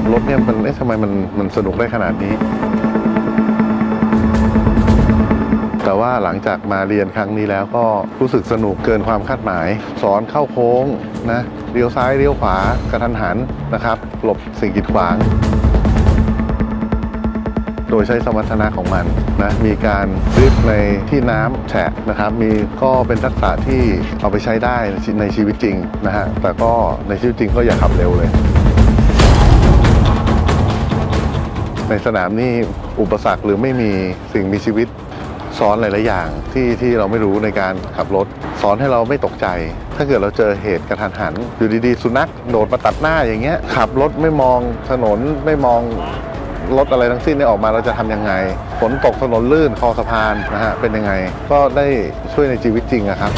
ขับรถเนี่ยมันเอ๊ะทำไมมันมันสนุกได้ขนาดนี้ แต่ว่าหลังจากมาเรียนครั้งนี้แล้วก็รู้สึกสนุกเกินความคาดหมาย สอนเข้าโค้งนะเลี้ยวซ้ายเลี้ยวขวากระทันหันนะครับ หลบสิ่งกีดขวางโดยใช้สมรรถนะของมันนะมีการดริฟต์ในที่น้ำแฉะนะครับมีก็เป็นทักษะที่เอาไปใช้ได้ในชีวิตจริงนะฮะแต่ก็ในชีวิตจริงก็อย่าขับเร็วเลย ในสนามนี่อุปสรรคหรือไม่มีสิ่งมีชีวิตสอนหลาย ๆ อย่างที่ที่เราไม่รู้ในการขับรถสอนให้เราไม่ตกใจ ถ้าเกิดเราเจอเหตุกระทันหัน อยู่ดี ๆ สุนัขโดดมาตัดหน้าอย่างเงี้ยขับรถไม่มองถนนไม่มองรถอะไรทั้งสิ้นนี่ออกมาเราจะทำยังไง ฝนตกถนนลื่นคอสะพานนะฮะเป็นยังไง ก็ได้ช่วยในชีวิตจริงอะครับ